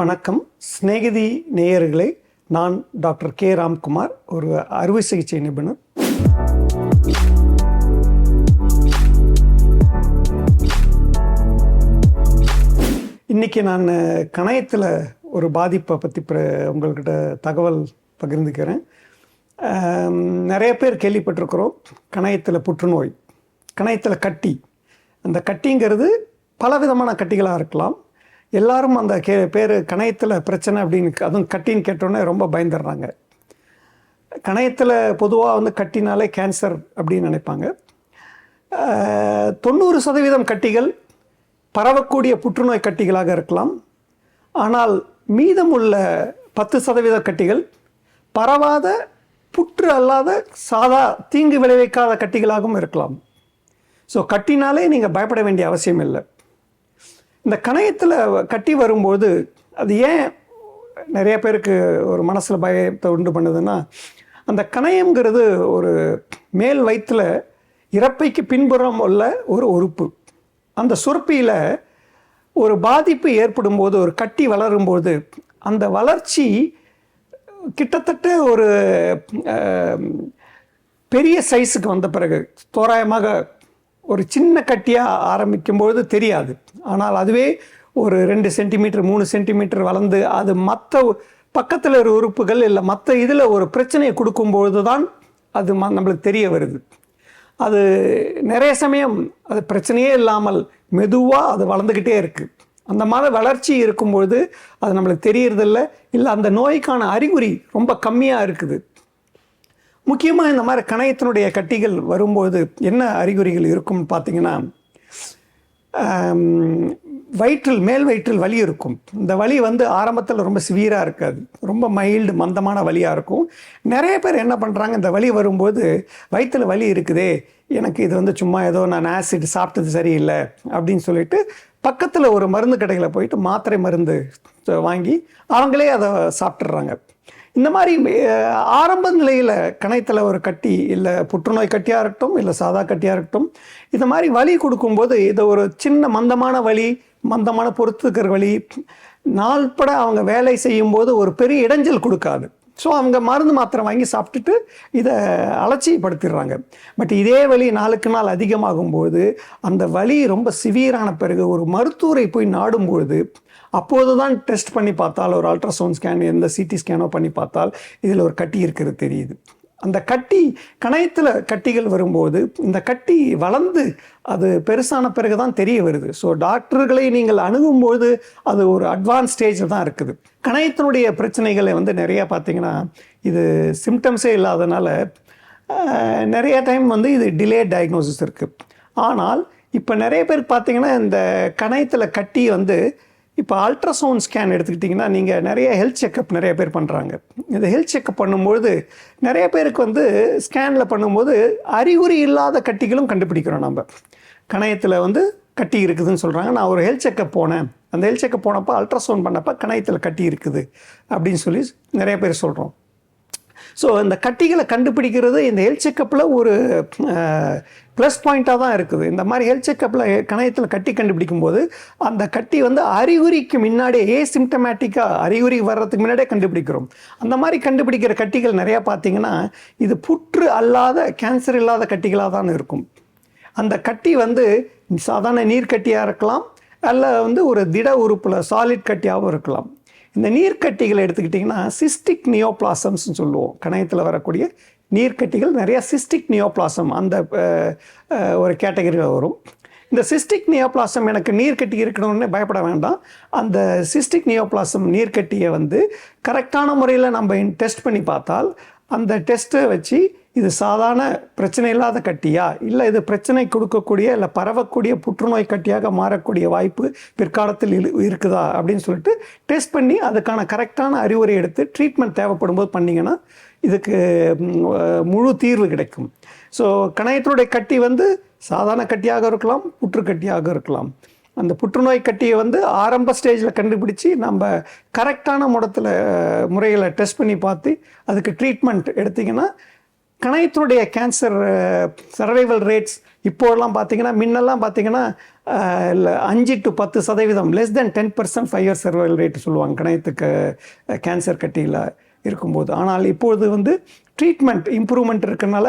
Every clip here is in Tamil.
வணக்கம். சிநேகிதி நேயர்களே நான் டாக்டர் கே. ராம்குமார் ஒரு அறுவை சிகிச்சை நிபுணர். இன்றைக்கி நான் கணையத்தில் ஒரு பாதிப்பை பற்றி பிர உங்கள்கிட்ட தகவல் பகிர்ந்துக்கிறேன். நிறைய பேர் கேள்விப்பட்டிருக்கிறோம் கணையத்தில் புற்றுநோய் கணையத்தில் கட்டி. அந்த கட்டிங்கிறது பலவிதமான கட்டிகளாக இருக்கலாம். எல்லாரும் அந்த கே பேர் கணையத்தில் பிரச்சனை அப்படின்னு அதுவும் கட்டின்னு கேட்டோன்னே ரொம்ப பயந்துடுறாங்க. கணையத்தில் பொதுவாக வந்து கட்டினாலே கேன்சர் அப்படின்னு நினைப்பாங்க. தொண்ணூறு சதவீதம் கட்டிகள் பரவக்கூடிய புற்றுநோய் கட்டிகளாக இருக்கலாம். ஆனால் மீதமுள்ள பத்து சதவீத கட்டிகள் பரவாத புற்று அல்லாத சாதா தீங்கு விளைவிக்காத கட்டிகளாகவும் இருக்கலாம். ஸோ கட்டினாலே நீங்கள் பயப்பட வேண்டிய அவசியம் இல்லை. இந்த கணையத்தில் கட்டி வரும்போது அது ஏன் நிறைய பேருக்கு ஒரு மனசில் பயத்தை உண்டு பண்ணுதுன்னா அந்த கணையங்கிறது ஒரு மேல் வயிற்றில் இறப்பைக்கு பின்புறம் உள்ள ஒரு உறுப்பு. அந்த சுரப்பியில் ஒரு பாதிப்பு ஏற்படும் போது ஒரு கட்டி வளரும்போது அந்த வளர்ச்சி கிட்டத்தட்ட ஒரு பெரிய சைஸுக்கு வந்த பிறகு தோராயமாக ஒரு சின்ன கட்டியாக ஆரம்பிக்கும்பொழுது தெரியாது. ஆனால் அதுவே ஒரு ரெண்டு சென்டிமீட்டர் மூணு சென்டிமீட்டர் வளர்ந்து அது மற்ற பக்கத்தில் இருக்கிற உறுப்புகள் இல்லை மற்ற இதில் ஒரு பிரச்சனையை கொடுக்கும்பொழுது தான் அது ம- நம்மளுக்கு தெரிய வருது. அது நிறைய சமயம் அது பிரச்சனையே இல்லாமல் மெதுவாக அது வளர்ந்துக்கிட்டே இருக்குது அந்த மாதிரி வளர்ச்சி இருக்கும்பொழுது அது நம்மளுக்கு தெரியறதில்ல. இல்லை அந்த நோய்க்கான அறிகுறி ரொம்ப கம்மியாக இருக்குது. முக்கியமாக இந்த மாதிரி கணையத்தினுடைய கட்டிகள் வரும்போது என்ன அறிகுறிகள் இருக்கும்னு பார்த்தீங்கன்னா வயிற்றில் மேல் வயிற்றில் வலி இருக்கும். இந்த வலி வந்து ஆரம்பத்தில் ரொம்ப சிவியராக இருக்காது. ரொம்ப மைல்டு மந்தமான வலியாக இருக்கும். நிறைய பேர் என்ன பண்ணுறாங்க இந்த வலி வரும்போது வயிற்றில் வலி இருக்குதே எனக்கு இது வந்து சும்மா ஏதோ நான் ஆசிட் சாப்பிட்டது சரியில்லை அப்படின்னு சொல்லிட்டு பக்கத்தில் ஒரு மருந்து கடையில் போயிட்டு மாத்திரை மருந்து வாங்கி அவங்களே அதை சாப்பிட்றாங்க இந்த மாதிரி ஆரம்ப நிலையில் கணைத்தில் ஒரு கட்டி இல்லை புற்றுநோய் கட்டியாக இருக்கட்டும் இல்லை சாதா கட்டியாக இருக்கட்டும் இந்த மாதிரி வலி கொடுக்கும்போது இதை ஒரு சின்ன மந்தமான வலி மந்தமான பொறுத்துக்கிற வழி நாள்பட அவங்க வேலை செய்யும்போது ஒரு பெரிய இடைஞ்சல் கொடுக்காது. ஸோ அவங்க மருந்து மாத்திரை வாங்கி சாப்பிட்டுட்டு இதை அலட்சியப்படுத்திடுறாங்க. பட் இதே வலி நாளுக்கு நாள் அதிகமாகும்போது அந்த வலி ரொம்ப சிவியரான பிறகு ஒரு மருத்துவரை போய் நாடும்பொழுது அப்போது தான் டெஸ்ட் பண்ணி பார்த்தால் ஒரு அல்ட்ராசவுண்ட் ஸ்கேன் எந்த சிடி ஸ்கேனோ பண்ணி பார்த்தால் இதில் ஒரு கட்டி இருக்கிறது தெரியுது. அந்த கட்டி கணையத்தில் கட்டிகள் வரும்போது இந்த கட்டி வளர்ந்து அது பெருசான பிறகு தான் தெரிய வருது. ஸோ டாக்டர்களை நீங்கள் அணுகும்போது அது ஒரு அட்வான்ஸ் ஸ்டேஜில் தான் இருக்குது. கணையத்தினுடைய பிரச்சனைகளை வந்து நிறையா பார்த்தீங்கன்னா இது சிம்டம்ஸே இல்லாதனால நிறைய டைம் வந்து இது டிலே டயக்னோசிஸ் இருக்குது ஆனால் இப்போ நிறைய பேர் பார்த்தீங்கன்னா இந்த கணையத்தில் கட்டி வந்து இப்போ அல்ட்ராசவுண்ட் ஸ்கேன் எடுத்துக்கிட்டிங்கன்னா நீங்கள் நிறைய ஹெல்த் செக்கப் நிறைய பேர் பண்ணுறாங்க இந்த ஹெல்த் செக்கப் பண்ணும்போது நிறைய பேருக்கு வந்து ஸ்கேனில் பண்ணும்போது அறிகுறி இல்லாத கட்டிகளும் கண்டுபிடிக்கிறோம் நம்ம கணையத்தில் வந்து கட்டி இருக்குதுன்னு சொல்கிறாங்க நான் ஒரு ஹெல்த் செக்கப் போனேன். அந்த ஹெல்த் செக்கப் போனப்போ அல்ட்ராசவுண்ட் பண்ணப்போ கணையத்தில் கட்டி இருக்குது அப்படின்னு சொல்லி நிறைய பேர் சொல்கிறோம் ஸோ இந்த கட்டிகளை கண்டுபிடிக்கிறது இந்த ஹெல்த் செக்கப்பில் ஒரு ப்ளஸ் பாயிண்ட்டாக தான் இருக்குது. இந்த மாதிரி ஹெல்த் செக்கப்பில் கணையத்தில் கட்டி கண்டுபிடிக்கும் போது அந்த கட்டி வந்து அறிகுறிக்கு முன்னாடியே ஏ சிம்டமேட்டிக்காக அறிகுறி வர்றதுக்கு முன்னாடியே கண்டுபிடிக்கிறோம். அந்த மாதிரி கண்டுபிடிக்கிற கட்டிகள் நிறையா பார்த்தீங்கன்னா இது புற்று அல்லாத கேன்சர் இல்லாத கட்டிகளாக தான் இருக்கும். அந்த கட்டி வந்து சாதாரண நீர்க்கட்டியாக இருக்கலாம் அல்ல வந்து ஒரு திட உறுப்பில் சாலிட் கட்டியாகவும் இருக்கலாம். இந்த நீர்க்கட்டிகளை எடுத்துக்கிட்டிங்கன்னா சிஸ்டிக் நியோப்ளாசம்ஸ்னு சொல்லுவோம். கணையத்தில் வரக்கூடிய நீர்க்கட்டிகள் நிறையா சிஸ்டிக் நியோப்ளாசம் அந்த ஒரு கேட்டகரியில் வரும். இந்த சிஸ்டிக் நியோபிளாசம் எனக்கு நீர்க்கட்டி இருக்கணும்னு பயப்பட வேண்டாம். அந்த சிஸ்டிக் நியோபிளாசம் நீர்க்கட்டியை வந்து கரெக்டான முறையில் நம்ம டெஸ்ட் பண்ணி பார்த்தால் அந்த டெஸ்ட்டை வச்சு இது சாதாரண பிரச்சனை இல்லாத கட்டியா? இல்லை இது பிரச்சனை கொடுக்கக்கூடிய இல்லை பரவக்கூடிய புற்றுநோய் கட்டியாக மாறக்கூடிய வாய்ப்பு பிற்காலத்தில் இரு- இருக்குதா? அப்படின்னு சொல்லிட்டு டெஸ்ட் பண்ணி அதுக்கான கரெக்டான அறிவுரை எடுத்து ட்ரீட்மெண்ட் தேவைப்படும் போது பண்ணிங்கன்னா இதுக்கு முழு தீர்வு கிடைக்கும். ஸோ கணையத்தினுடைய கட்டி வந்து சாதாரண கட்டியாக இருக்கலாம் புற்று கட்டியாக இருக்கலாம். அந்த புற்றுநோய் கட்டியை வந்து ஆரம்ப ஸ்டேஜில் கண்டுபிடிச்சி நம்ம கரெக்டான முடத்தில் முறையில் டெஸ்ட் பண்ணி பார்த்து அதுக்கு ட்ரீட்மெண்ட் எடுத்திங்கன்னா கணையத்தினுடைய கேன்சர் சர்வைவல் ரேட்ஸ் இப்போதெல்லாம் பார்த்தீங்கன்னா முன்னெல்லாம் பார்த்தீங்கன்னா இல்லை அஞ்சு டு பத்து சதவீதம் less than ten percent five year survival rate சொல்லுவாங்க கணையத்துக்கு கேன்சர் கட்டியில் இருக்கும்போது. ஆனால் இப்பொழுது வந்து ட்ரீட்மெண்ட் இம்ப்ரூவ்மெண்ட் இருக்கிறனால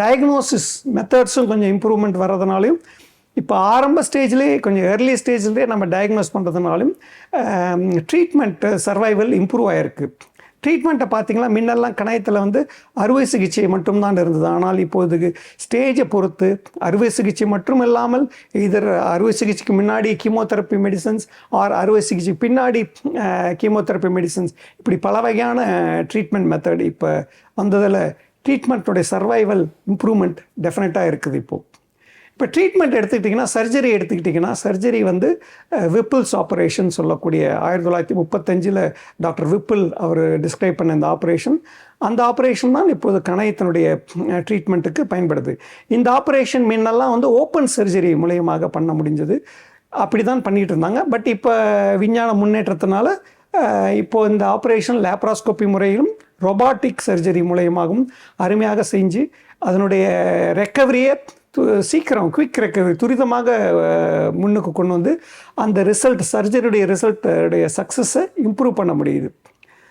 டயக்னோசிஸ் மெத்தட்ஸும் கொஞ்சம் இம்ப்ரூவ்மெண்ட் வர்றதுனாலையும் இப்போ ஆரம்ப ஸ்டேஜ்லேயே கொஞ்சம் ஏர்லி ஸ்டேஜ்லேயே நம்ம டயக்னோஸ் பண்ணுறதுனாலும் ட்ரீட்மெண்ட் சர்வைவல் இம்ப்ரூவ் ஆகிருக்கு ட்ரீட்மெண்ட்டை பார்த்தீங்கன்னா முன்னெல்லாம் கணையத்தில் வந்து அறுவை சிகிச்சை மட்டும்தான் இருந்தது. ஆனால் இப்போதுக்கு ஸ்டேஜை பொறுத்து அறுவை சிகிச்சை மட்டும் இல்லாமல் இதர் அறுவை சிகிச்சைக்கு முன்னாடி கீமோதெரப்பி மெடிசன்ஸ் ஆர் அறுவை சிகிச்சை பின்னாடி கீமோதெரப்பி மெடிசன்ஸ் இப்படி பல வகையான ட்ரீட்மெண்ட் மெத்தட் இப்போ வந்ததில் ட்ரீட்மெண்ட்டோடைய சர்வைவல் இம்ப்ரூவ்மெண்ட் டெஃபினட்டாக இருக்குது இப்போது இப்போ ட்ரீட்மெண்ட் எடுத்துக்கிட்டிங்கன்னா சர்ஜரி எடுத்துக்கிட்டிங்கன்னா சர்ஜரி வந்து விப்பிள்ஸ் ஆப்ரேஷன் சொல்லக்கூடிய ஆயிரத்தி தொள்ளாயிரத்தி முப்பத்தஞ்சில் டாக்டர் விப்பிள் அவர் டிஸ்கிரைப் பண்ண இந்த ஆப்ரேஷன் அந்த ஆப்ரேஷன் தான் இப்போது கணையத்தினுடைய ட்ரீட்மெண்ட்டுக்கு பயன்படுது. இந்த ஆப்ரேஷன் முன்னெல்லாம் வந்து ஓப்பன் சர்ஜரி மூலயமாக பண்ண முடிஞ்சது. அப்படி தான் பண்ணிகிட்டு இருந்தாங்க. பட் இப்போ விஞ்ஞான முன்னேற்றத்தினால இப்போது இந்த ஆப்ரேஷன் லேப்ராஸ்கோப்பி முறையிலும் ரொபாட்டிக் சர்ஜரி மூலயமாகவும் அருமையாக செஞ்சு அதனுடைய ரெக்கவரியை சீக்கிரம் குவிக் ரெக்கவரி துரிதமாக முன்னுக்கு கொண்டு வந்து அந்த ரிசல்ட் சர்ஜரியுடைய ரிசல்ட்டுடைய சக்ஸஸை இம்ப்ரூவ் பண்ண முடியுது.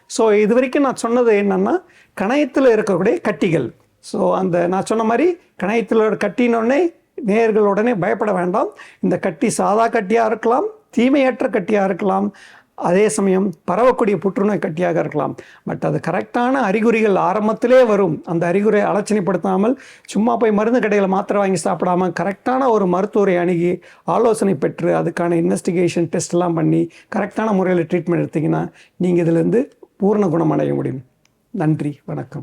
ஸோ இது வரைக்கும் நான் சொன்னது என்னென்னா கணையத்தில் இருக்கக்கூடிய கட்டிகள். ஸோ அந்த நான் சொன்ன மாதிரி கணையத்தில் கட்டினோடனே நேயர்கள் உடனே பயப்பட வேண்டாம். இந்த கட்டி சாதா கட்டியாக இருக்கலாம் தீமையற்ற கட்டியாக இருக்கலாம். அதே சமயம் பரவக்கூடிய புற்றுநோய் கட்டியாக இருக்கலாம். பட் அது கரெக்டான அறிகுறிகள் ஆரம்பத்திலே வரும். அந்த அறிகுறியை அலட்சணைப்படுத்தாமல் சும்மா போய் மருந்து கடையில் மாத்திரை வாங்கி சாப்பிடாம கரெக்டான ஒரு மருத்துவரை அணுகி ஆலோசனை பெற்று அதுக்கான இன்வெஸ்டிகேஷன் டெஸ்ட்லாம் பண்ணி கரெக்டான முறையில் ட்ரீட்மெண்ட் எடுத்திங்கன்னா நீங்கள் இதிலேருந்து பூர்ண குணம் அடைய முடியும். நன்றி. வணக்கம்.